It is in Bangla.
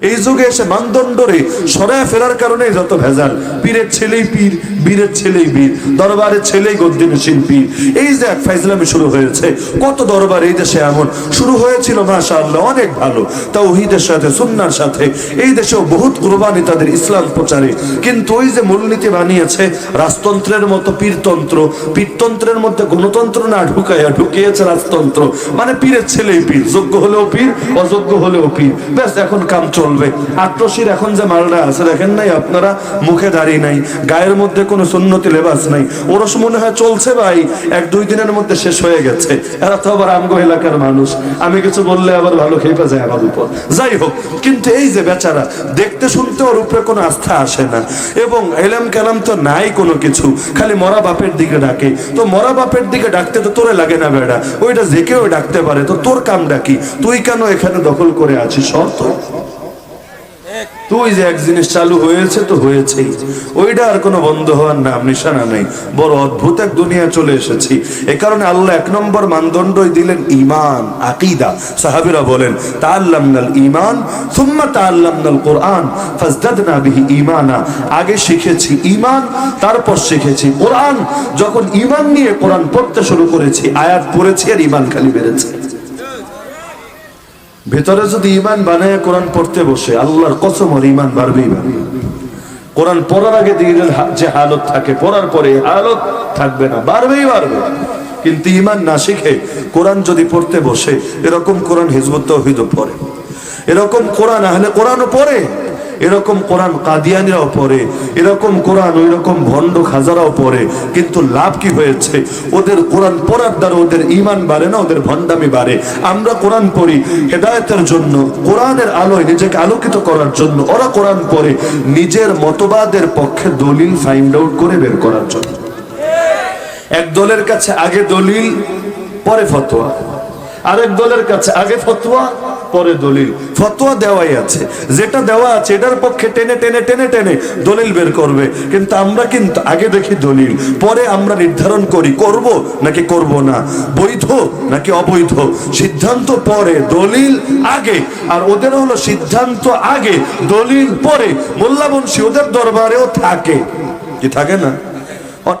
এই যুগে এসে মানদণ্ডরে সরায় ফেরার কারণে যত ভেজাল। পীরের ছেলেই পীর, বীরের ছেলেই বীর, দরবারের ছেলেই গদ্দিনের শিল্পী। এই যে এক ফাইজলামি শুরু হয়েছে, কত দরবার এই দেশে এমন? শুরু হয়েছিল মাশা আল্লাহ অনেক ভালো। তাওহীদের সাথে, সুন্নার সাথে। এই দেশেও বহুত কুরবানি তাদের ইসলাম প্রচারে। কিন্তু ওই যে মূলনীতি বানিয়েছে, রাজতন্ত্রের মতো পীরতন্ত্র, পীরতন্ত্রের মধ্যে গণতন্ত্র না ঢুকাইয়া ঢুকিয়েছে রাজতন্ত্র। মানে পীরের ছেলেই পীর, যোগ্য হলেও পীর, অযোগ্য হলেও পীর। ব্যাস, এখন কাম চলবে আট্রসির এখন যে মালটা আছে, দেখেন নাই আপনারা? মুখে দাঁড়িয়ে নাই, গায়ের মধ্যে কোনো সুন্নতি লেবাস নাই। ওরস মনে হয় চলছে ভাই, এক দুই দিনের মধ্যে শেষ হয়ে গেছে। এরা তো আবার আমগো এলাকার মানুষ। আমি কিছু বললে আবার ভালো খেপে যায় আমার উপর। যাই হোক, কিন্তু এই যে বেচারা, দেখতে শুনতে ওর উপরে কোনো আস্থা আসে না। এবং এলাম কালাম তো নাই কোনো কিছু, খালি মরা বাপের দিকে ডাকে। তো মরা বাপের দিকে ডাকতে তো তোরে লাগে না বেড়া। ওইটা যে কেউ ডাকতে পারে, তো তোর কাম ডাকি তুই কেন এখানে দখল করে আছিস? শর্ত। তুই যে এক জিনিস চালু হয়েছে তো হয়েছেই। ওইটা আর কোনো বন্ধ হওয়ার নাম নিশানা নেই। বড় অদ্ভুত এক দুনিয়া চলে এসেছি। এ কারণে আল্লাহ এক নম্বর মানদণ্ডই দিলেন ইমান আকিদা। সাহাবিরা বলেন, তাআল্লামনাল ঈমান, সুম্মা তাআল্লামনাল কোরআন, ফাজদাদনা বিহি ঈমানা। আগে শিখেছি ইমান তারপর শিখেছি কোরআন। যখন ইমান নিয়ে কোরআন পড়তে শুরু করেছি, আয়াত পড়েছি আর ইমান খালি বেড়েছে। ভেতরে যদি ইমান বানায় কোরআন পড়তে বসে, আল্লাহর কসম হলে ইমান বাড়বেই বাড়বে। কোরআন পড়ার আগে যে হালত থাকে, পড়ার পরে হালত থাকবে না, বাড়বেই বাড়বে। কিন্তু ইমান না শিখে কোরআন যদি পড়তে বসে, এরকম কোরআন হিজবুত তহিদও পড়ে। এরকম কোরআন আহলে কোরআনও পড়ে। এরকম কোরআন কাদিয়ানিরাও পড়ে, এরকম কোরআন ওই রকম ভণ্ড খাজারাও পড়ে, কিন্তু লাভ কি হয়েছে? ওদের কোরআন পড়ার দ্বারা ওদের ইমান বাড়ে না, ওদের ভণ্ডামি বাড়ে। আমরা কোরআন পড়ি হেদায়তের জন্য, কোরআনের আলোয় নিজেকে আলোকিত করার জন্য, ওরা কোরআন পড়ে নিজের মতবাদের পক্ষে দলিল ফাইন্ড আউট করে বের করার জন্য। এক দলের কাছে আগে দলিল, পরে ফতোয়া। আরেক দলের কাছে, আগে ফতোয়া, পরে দলিল। ফতোয়া দেওয়াই আছে। যেটা দেওয়া আছে, এটার পক্ষে টেনে টেনে টেনে টেনে দলিল বের করবে। কিন্তু আমরা কিন্তু আগে দেখি দলিল, পরে আমরা নির্ধারণ করি, করব নাকি করব না, বৈধ নাকি অবৈধ। সিদ্ধান্ত পরে, দলিল আগে। আর ওদের হলো সিদ্ধান্ত আগে, দলিল পরে। মোল্লা বংশী ওদের দরবারেও থাকে। কি থাকে না?